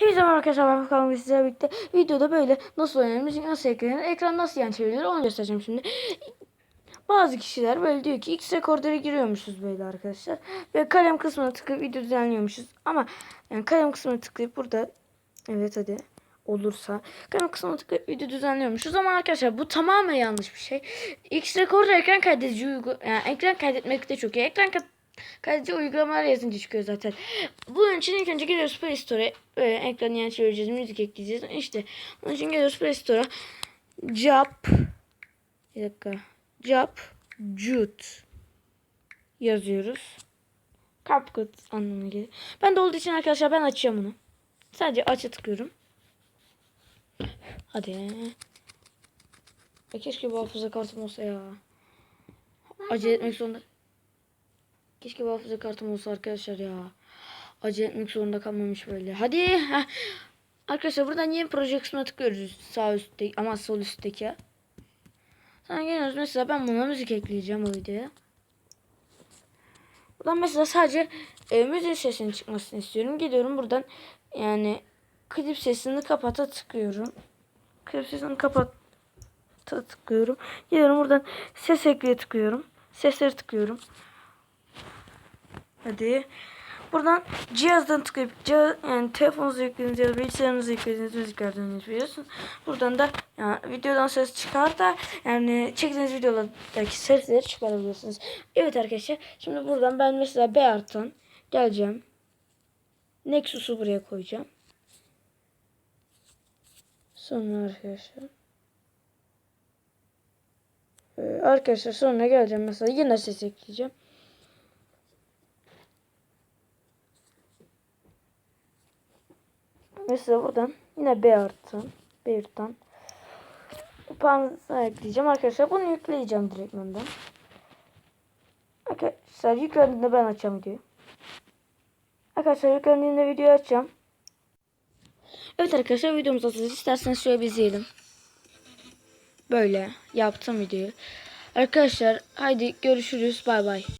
Hepinize merhaba arkadaşlar ben Furkan ve sizlerle birlikte videoda böyle nasıl oynanır, nasıl eklenir, ekran nasıl yan çevrilir onu göstereceğim şimdi. Bazı kişiler böyle diyor ki X rekordere giriyormuşuz böyle arkadaşlar. Ve kalem kısmına tıklayıp video düzenliyormuşuz. Ama yani kalem kısmına tıklayıp burada evet hadi olursa kalem kısmına tıklayıp video düzenliyormuşuz. Ama arkadaşlar bu tamamen yanlış bir şey. X rekorder ekran kaydedici uygu yani ekran kaydetmek de çok iyi. Ekran kaydedici uygulamalar yazınca çıkıyor zaten. Bunun için ilk önce geliyoruz Play Store'a. Böyle ekranı yan çevireceğiz. Müzik ekleyeceğiz. İşte bunun için geliyoruz Play Store'a. Jap. Bir dakika. Jap. Jut. Yazıyoruz. CapCut anlamına geliyor. Ben de olduğu için arkadaşlar ben açacağım bunu. Sadece aça tıklıyorum. Hadi. Ya keşke bu hafıza kartım olsa ya. Acele etmek zorunda. Keşke bu hafıza kartım olsa arkadaşlar ya. Acele etmek zorunda kalmamış böyle. Hadi. Arkadaşlar buradan yeni proje kısmına tıklıyoruz. Sağ üstte ama sol üstteki. Sonra geliyoruz mesela ben buna müzik ekleyeceğim o videoya. Buradan mesela sadece e, müzik sesinin çıkmasını istiyorum. Gidiyorum buradan yani klip sesini kapata tıklıyorum. Klip sesini kapat tıklıyorum. Gidiyorum buradan ses ekleye tıklıyorum. Sesleri tıklıyorum. Hadi. Buradan cihazdan tıklayıp cihaz, yani telefonunuza yüklediğiniz ya da bilgisayarınıza yüklediğiniz müziklerden veriyorsun. Buradan da yani videodan ses çıkar da yani çektiğiniz videolardaki sesleri çıkarabiliyorsunuz. Evet arkadaşlar şimdi buradan ben mesela B arttan geleceğim. Nexus'u buraya koyacağım. Sonra arkadaşlar. Ee, arkadaşlar sonra geleceğim mesela yine ses ekleyeceğim. Mesela buradan yine B arttan B arttan Panza ekleyeceğim arkadaşlar. Bunu yükleyeceğim direktmandan. Arkadaşlar yüklendiğinde ben açacağım videoyu. Arkadaşlar yüklendiğinde videoyu açacağım. Evet arkadaşlar videomuz hazır. İsterseniz şöyle bir izleyelim. Böyle yaptım videoyu. Arkadaşlar haydi görüşürüz. Bay bay.